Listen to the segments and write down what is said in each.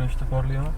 güneşte parlıyor ama.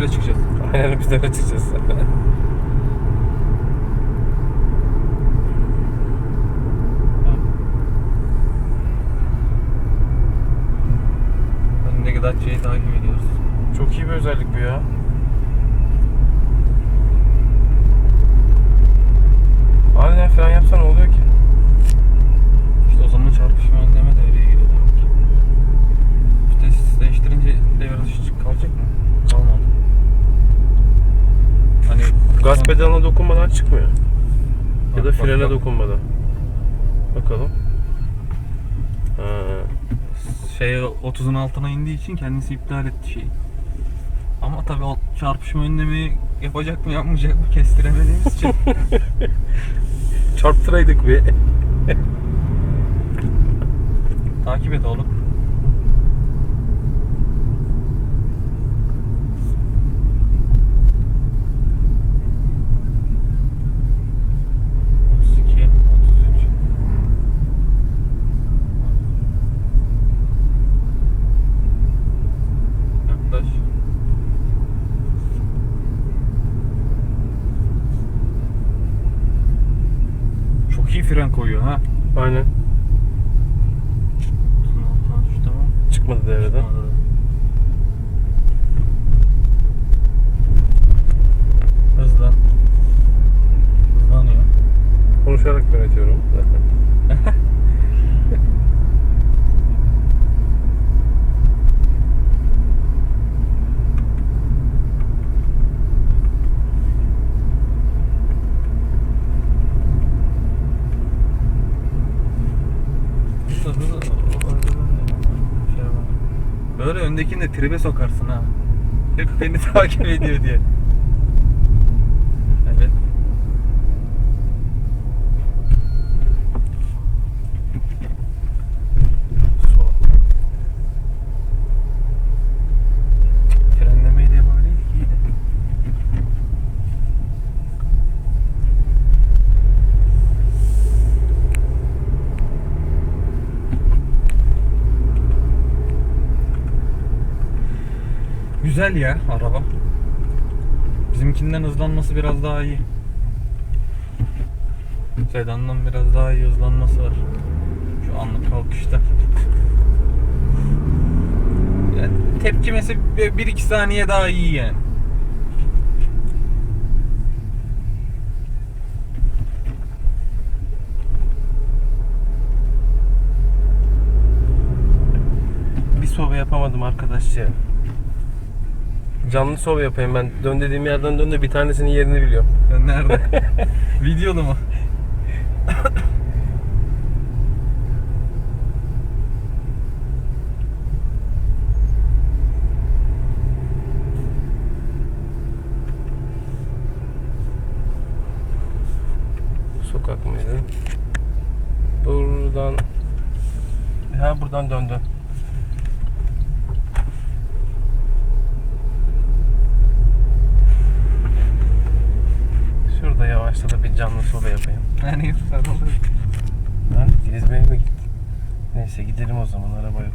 Öyle çıkacağız? Aynen biz de öyle çıkacağız. Öndeki Dacia'yı takip ediyoruz. Çok iyi bir özellik bu ya. Aynen fren yapsan ne oluyor ki? Gaz pedalına dokunmadan çıkmıyor. Ya da Bak, bak, frene bak. dokunmadan. Bakalım. Ha. şey 30'un altına indiği için kendisi iptal etti şeyi. Ama tabii o çarpışma önlemi yapacak mı yapmayacak mı kestiremediğimiz için. Çarptıraydık bir. Takip et oğlum. Fren koyuyor ha. Aynen. Ama. Çıkmadı devreden. Çıkmadı. Hızlan. Hızlanıyor. Konuşarak yönetiyorum. Böyle öndekini de tribe sokarsın ha. Hep beni takip ediyor diye. Güzel ya araba. Bizimkinden hızlanması biraz daha iyi. Sedandan biraz daha iyi hızlanması var. Şu anlık kalkışta. Yani tepkimesi 1-2 saniye daha iyi yani. Bir sobe yapamadım arkadaşça. Canlı sobe yapayım ben. Dön dediğim yerden dön de bir tanesinin yerini biliyorum. Ya Nerede? Videolu mu? Sokak mıydı? Buradan Ha buradan döndü. Canlı sobe yapayım. Yani sarılır. Lan gezmeye mi gittin? Neyse gidelim o zaman araba yok.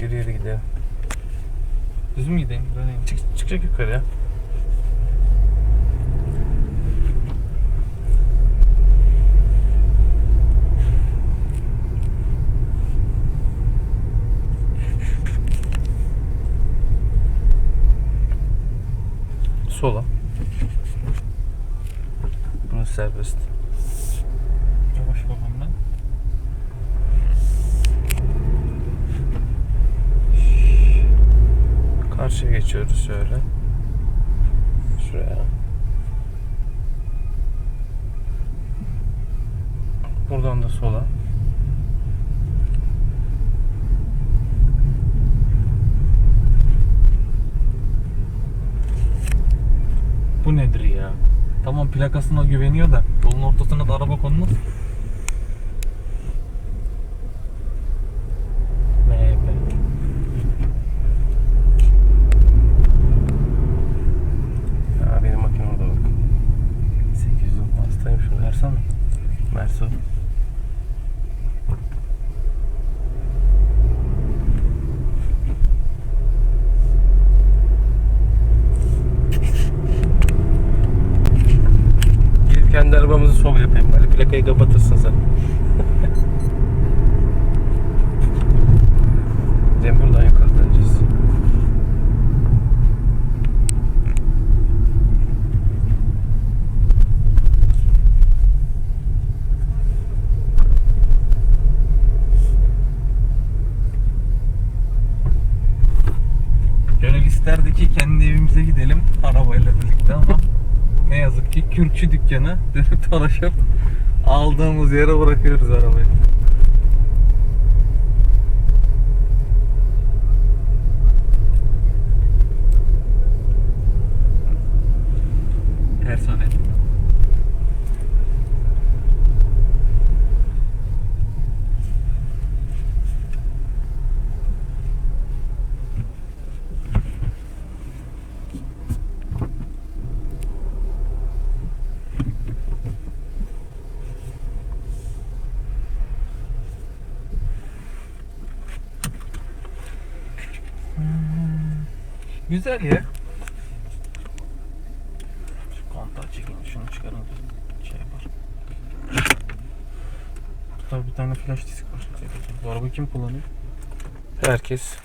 Yürü yürü gidelim. Düz mü gideyim? Döneyim. Çık, çıkacak yukarıya. Sola. Serbest. Yavaş babam ben. Karşıya geçiyoruz şöyle. Şuraya. Buradan da sola. Bu nedir ya? Tamam plakasına güveniyor da yolun ortasına da araba. MHP. Ha benim makine orada bak. 810 hastayım şunu. Versene. Sen. Cem buradan yukarı döneceğiz. Gönül isterdi ki kendi evimize gidelim arabayla birlikte ama ne yazık ki kürkçü dükkanı dönüp dolaşıp aldığımız yere bırakıyoruz arabayı. Güzel ya. Şu kontağı çekeyim, şunu çıkarın. Şey yapar. Burada bir tane flash disk var. Bu araba kim kullanıyor? Herkes